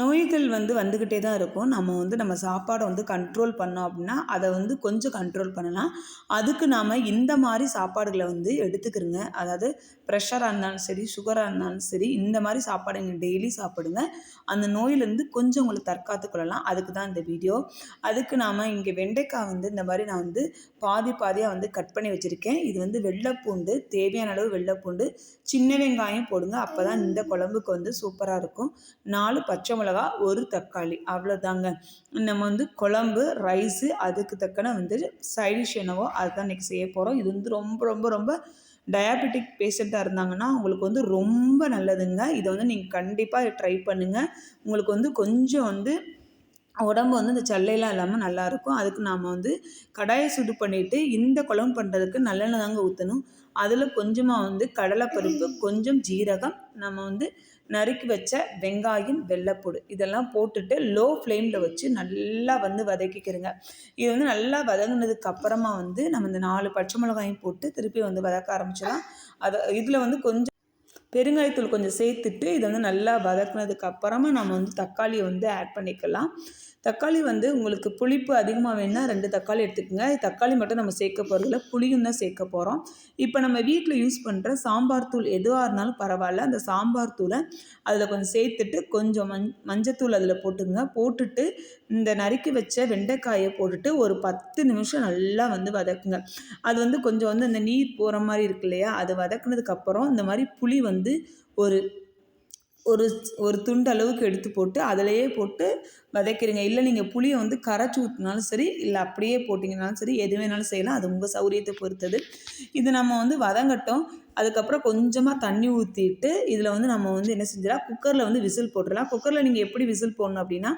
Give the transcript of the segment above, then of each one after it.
நோய்கள் வந்து வந்துக்கிட்டே தான் இருக்கும். நம்ம வந்து நம்ம சாப்பாடை வந்து கண்ட்ரோல் பண்ணோம் அப்படின்னா அதை வந்து கொஞ்சம் கண்ட்ரோல் பண்ணலாம். அதுக்கு நாம் இந்த மாதிரி சாப்பாடுகளை வந்து எடுத்துக்கிறோங்க அதாவது ப்ரெஷராக இருந்தாலும் சரி சுகராக இருந்தாலும் சரி இந்த மாதிரி சாப்பாடு நீங்கள் டெய்லி சாப்பிடுங்க. அந்த நோயிலேருந்து கொஞ்சம் உங்களை தற்காத்து கொள்ளலாம் அதுக்கு தான் இந்த வீடியோ அதுக்கு நாம் இங்கே வெண்டைக்காய் வந்து இந்த மாதிரி நான் வந்து பாதி பாதியாக வந்து கட் பண்ணி வச்சுருக்கேன். இது வந்து வெள்ளைப்பூண்டு தேவையான அளவு வெள்ளைப்பூண்டு சின்ன வெங்காயம் போடுங்க. அப்போ தான் இந்த குழம்புக்கு வந்து சூப்பராக இருக்கும். நாலு பச்சை மிளகா ஒரு தக்காளி. அவ்வளோதாங்க நம்ம வந்து குழம்பு ரைஸு அதுக்கு தக்கன வந்து சைடிஷ் என்னவோ அதுதான் இன்றைக்கி செய்ய போகிறோம் இது வந்து ரொம்ப ரொம்ப ரொம்ப டயாபெட்டிக் பேஷண்ட்டாக இருந்தாங்கன்னா உங்களுக்கு வந்து ரொம்ப நல்லதுங்க. இதை வந்து நீங்கள் கண்டிப்பாக ட்ரை பண்ணுங்கள் உங்களுக்கு வந்து கொஞ்சம் வந்து உடம்பு வந்து இந்த சல்லையெல்லாம் இல்லாமல் நல்லாயிருக்கும் அதுக்கு நாம் வந்து கடாயை சுடு பண்ணிவிட்டு இந்த குழம்பு பண்ணுறதுக்கு நல்லெண்ணெய் தாங்க ஊற்றணும் அதில் கொஞ்சமாக வந்து கடலைப்பருப்பு கொஞ்சம் ஜீரகம் நம்ம வந்து நறுக்கி வச்ச வெங்காயம் வெள்ளைப்பூடு இதெல்லாம் போட்டுட்டு லோ ஃப்ளேமில் வச்சு நல்லா வந்து வதக்கிக்கிறங்க. இது வந்து நல்லா வதங்கினதுக்கு அப்புறமா வந்து நம்ம இந்த நாலு பச்சை மிளகாயும் போட்டு திருப்பி வந்து வதக்க ஆரம்பிச்சிடலாம். அதை இதில் வந்து கொஞ்சம் பெருங்காயத்தூள் கொஞ்சம் சேர்த்துட்டு இதை வந்து நல்லா வதக்குனதுக்கு அப்புறமா நம்ம வந்து தக்காளியை வந்து ஆட் பண்ணிக்கலாம். தக்காளி வந்து உங்களுக்கு புளிப்பு அதிகமாக வேணுன்னா ரெண்டு தக்காளி எடுத்துக்கோங்க. தக்காளி மட்டும் நம்ம சேர்க்க போகிறதில்ல புளியும் தான் சேர்க்க போகிறோம் இப்போ நம்ம வீட்டில் யூஸ் பண்ணுற சாம்பார் தூள் எதுவாக இருந்தாலும் பரவாயில்ல. அந்த சாம்பார் தூளை அதில் கொஞ்சம் சேர்த்துட்டு கொஞ்சம் மஞ் மஞ்சத்தூள் அதில் போட்டுங்க போட்டுட்டு இந்த நறுக்கி வச்ச வெண்டைக்காயை போட்டுட்டு ஒரு பத்து நிமிஷம் நல்லா வந்து வதக்குங்க. அது வந்து கொஞ்சம் வந்து அந்த நீர் போகிற மாதிரி இருக்கு இல்லையா? அது வதக்குனதுக்கப்புறம் இந்த மாதிரி புளி வந்து வந்து ஒரு ஒரு ஒரு துண்டு அளவுக்கு எடுத்து போட்டு அதிலையே போட்டு வதக்கிடுங்க. இல்லை நீங்கள் புளியை வந்து கரைச்சி ஊற்றினாலும் சரி இல்லை அப்படியே போட்டிங்கனாலும் சரி எது வேணாலும் செய்யலாம். அது உங்கள் சௌரியத்தை பொறுத்தது. இது நம்ம வந்து வதங்கட்டும். அதுக்கப்புறம் கொஞ்சமாக தண்ணி ஊற்றிட்டு இதில் வந்து நம்ம வந்து என்ன செஞ்சிடலாம்? குக்கரில் வந்து விசில் போட்டுடலாம். குக்கரில் நீங்கள் எப்படி விசில் போடணும் அப்படின்னா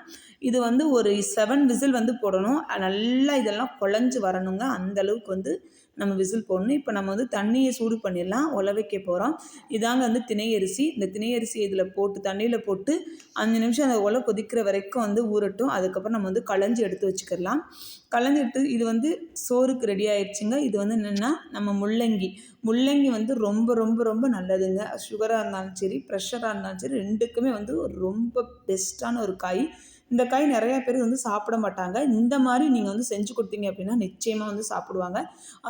இது வந்து ஒரு செவன் விசில் வந்து போடணும். நல்லா இதெல்லாம் குழஞ்சி வரணுங்க. அந்த அளவுக்கு வந்து நம்ம விசில் போடணும். இப்போ நம்ம வந்து தண்ணியை சூடு பண்ணிடலாம். உல வைக்க போகிறோம் இதாங்க வந்து திணையரிசி. இந்த திணையரிசி இதில் போட்டு தண்ணியில் போட்டு அஞ்சு நிமிஷம் அந்த உலை கொதிக்கிற வரைக்கும் வந்து ஊறட்டும். அதுக்கப்புறம் நம்ம வந்து களைஞ்சி எடுத்து வச்சுக்கலாம் களைஞ்சி எடுத்து இது வந்து சோறுக்கு ரெடி ஆயிடுச்சுங்க. இது வந்து என்னென்னா நம்ம முள்ளங்கி. முள்ளங்கி வந்து ரொம்ப ரொம்ப ரொம்ப நல்லதுங்க. சுகராக இருந்தாலும் சரி ப்ரெஷராக இருந்தாலும் சரி ரெண்டுக்குமே வந்து ரொம்ப பெஸ்ட்டான ஒரு காய். இந்த காய் நிறையா பேர் வந்து சாப்பிட மாட்டாங்க. இந்த மாதிரி நீங்கள் வந்து செஞ்சு கொடுத்தீங்க அப்படின்னா நிச்சயமாக வந்து சாப்பிடுவாங்க.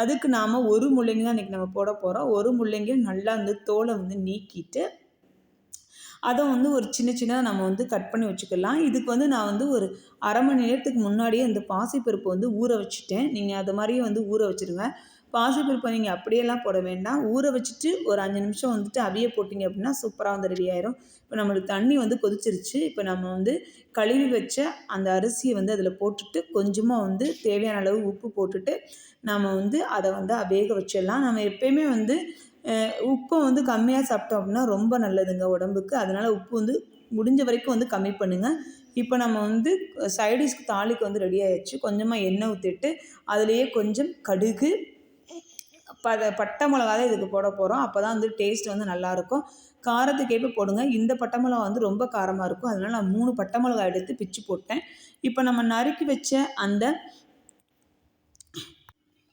அதுக்கு நாம் ஒரு முள்ளங்கி தான் இன்றைக்கி நம்ம போட போகிறோம் ஒரு முள்ளங்கியை நல்லா வந்து தோலை வந்து நீக்கிட்டு அதை வந்து ஒரு சின்ன சின்ன நம்ம வந்து கட் பண்ணி வச்சுக்கலாம். இதுக்கு வந்து நான் வந்து ஒரு அரை மணி நேரத்துக்கு முன்னாடியே அந்த பாசிப்பருப்பு வந்து ஊற வச்சுட்டேன். நீங்கள் அது மாதிரியே வந்து ஊற வச்சுருங்க. பாசிப்பருப்பை நீங்கள் அப்படியெல்லாம் போட வேண்டாம். ஊற வச்சுட்டு ஒரு அஞ்சு நிமிஷம் வந்துட்டு அவிய போட்டிங்க அப்படின்னா சூப்பராக வந்து ரெடி ஆயிரும். இப்போ நம்மளுக்கு தண்ணி வந்து கொதிச்சிருச்சு. இப்போ நம்ம வந்து கழுவி வச்ச அந்த அரிசியை வந்து அதில் போட்டுட்டு கொஞ்சமாக வந்து தேவையான அளவு உப்பு போட்டுட்டு நம்ம வந்து அதை வந்து வேக வச்சிடலாம். நம்ம எப்பயுமே வந்து உப்பை வந்து கம்மியாக சாப்பிட்டோம் அப்படின்னா ரொம்ப நல்லதுங்க உடம்புக்கு. அதனால் உப்பு வந்து முடிஞ்ச வரைக்கும் வந்து கம்மி பண்ணுங்கள் இப்போ நம்ம வந்து சைடிஷ்க்கு தாளிக்கு வந்து ரெடி ஆயிடுச்சு. கொஞ்சமாக எண்ணெய் ஊற்றிட்டு அதுலேயே கொஞ்சம் கடுகு ப பட்டை மிளகா தான் இதுக்கு போட போகிறோம் அப்போ தான் வந்து டேஸ்ட் வந்து நல்லாயிருக்கும். காரத்துக்கேற்ப போடுங்க. இந்த பட்டை மிளகா வந்து ரொம்ப காரமாக இருக்கும். அதனால் நான் மூணு பட்டை மிளகா எடுத்து பிச்சு போட்டேன். இப்போ நம்ம நறுக்கி வச்ச அந்த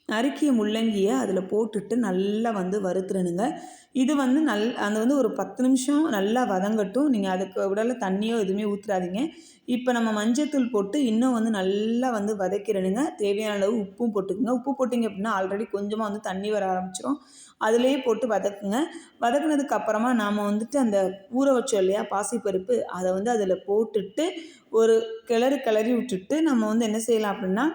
நறுக்கிய முள்ளங்கியை அதில் போட்டுட்டு நல்லா வந்து வறுத்துறணுங்க இது வந்து நல் அந்த வந்து ஒரு பத்து நிமிஷம் நல்லா வதங்கட்டும். நீங்கள் அதுக்கு உடல தண்ணியோ எதுவுமே ஊற்றுறாதீங்க இப்போ நம்ம மஞ்சத்தூள் போட்டு இன்னும் வந்து நல்லா வந்து வதக்கிறணுங்க. தேவையான அளவு உப்பும் போட்டுக்குங்க. உப்பு போட்டிங்க அப்படின்னா ஆல்ரெடி கொஞ்சமாக வந்து தண்ணி வர ஆரம்பிச்சிடும் அதிலே போட்டு வதக்குங்க. வதக்குனதுக்கு அப்புறமா நாம் வந்துட்டு அந்த ஊற வச்சோம் இல்லையா பாசிப்பருப்பு அதை வந்து அதில் போட்டுட்டு ஒரு கிளறு கிளறி விட்டுட்டு நம்ம வந்து என்ன செய்யலாம் அப்படின்னா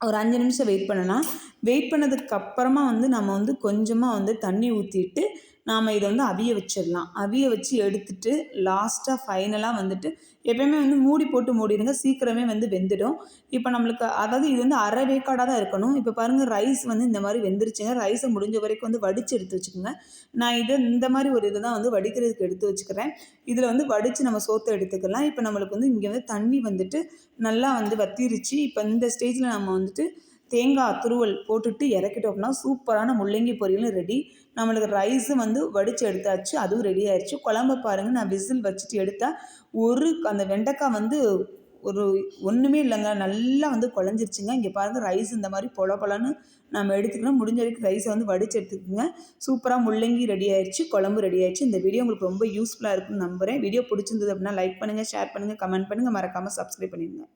ஒரு அஞ்சு நிமிஷம் வெயிட் பண்ணலாம். வெயிட் பண்ணதுக்கப்புறமா வந்து நம்ம வந்து கொஞ்சமாக வந்து தண்ணி ஊற்றிட்டு நாம் இதை வந்து அவிய வச்சிடலாம். அவிய வச்சு எடுத்துட்டு லாஸ்ட்டாக ஃபைனலாக வந்துட்டு எப்பயுமே வந்து மூடி போட்டு மூடிடுங்க. சீக்கிரமே வந்து வெந்துடும். இப்போ நம்மளுக்கு அதாவது இது வந்து அரை வேக்காடாக தான் இருக்கணும். இப்போ பாருங்கள் ரைஸ் வந்து இந்த மாதிரி வெந்துருச்சுங்க. ரைஸை முடிஞ்ச வரைக்கும் வந்து வடித்து எடுத்து வச்சுக்கோங்க. நான் இதை இந்த மாதிரி ஒரு இதை தான் வந்து வடிக்கிறதுக்கு எடுத்து வச்சுக்கிறேன். இதில் வந்து வடித்து நம்ம சோத்தை எடுத்துக்கலாம். இப்போ நம்மளுக்கு வந்து இங்கே வந்து தண்ணி வந்துட்டு நல்லா வந்து வத்திருச்சு. இப்போ இந்த ஸ்டேஜில் நம்ம வந்துட்டு தேங்காய் துருவல் போட்டுட்டு இறக்கிட்டோம் அப்படின்னா சூப்பரான முள்ளங்கி பொரியலும் ரெடி நம்மளுக்கு ரைஸும் வந்து வடித்து எடுத்தாச்சு அதுவும் ரெடி ஆயிடுச்சு குழம்பு பாருங்கள் நான் விசில் வச்சுட்டு எடுத்தால் ஒரு அந்த வெண்டைக்காய் வந்து ஒரு ஒன்றுமே இல்லைங்க. நல்லா வந்து குழஞ்சிருச்சுங்க. இங்கே பாருங்கள் ரைஸ் இந்த மாதிரி பொல பொலன்னு நம்ம எடுத்துக்கணும். முடிஞ்ச வரைக்கும் ரைஸை வந்து வடித்து எடுத்துக்கோங்க. சூப்பராக முள்ளங்கி ரெடி ஆயிடுச்சு குழம்பு ரெடி ஆயிடுச்சு இந்த வீடியோ உங்களுக்கு ரொம்ப யூஸ்ஃபுல்லாக இருக்குன்னு நம்புகிறேன் வீடியோ பிடிச்சிருந்தது அப்படின்னா லைக் பண்ணுங்கள் ஷேர் பண்ணுங்கள் கமெண்ட் பண்ணுங்கள் மறக்காமல் சப்ஸ்கிரைப் பண்ணிடுங்க.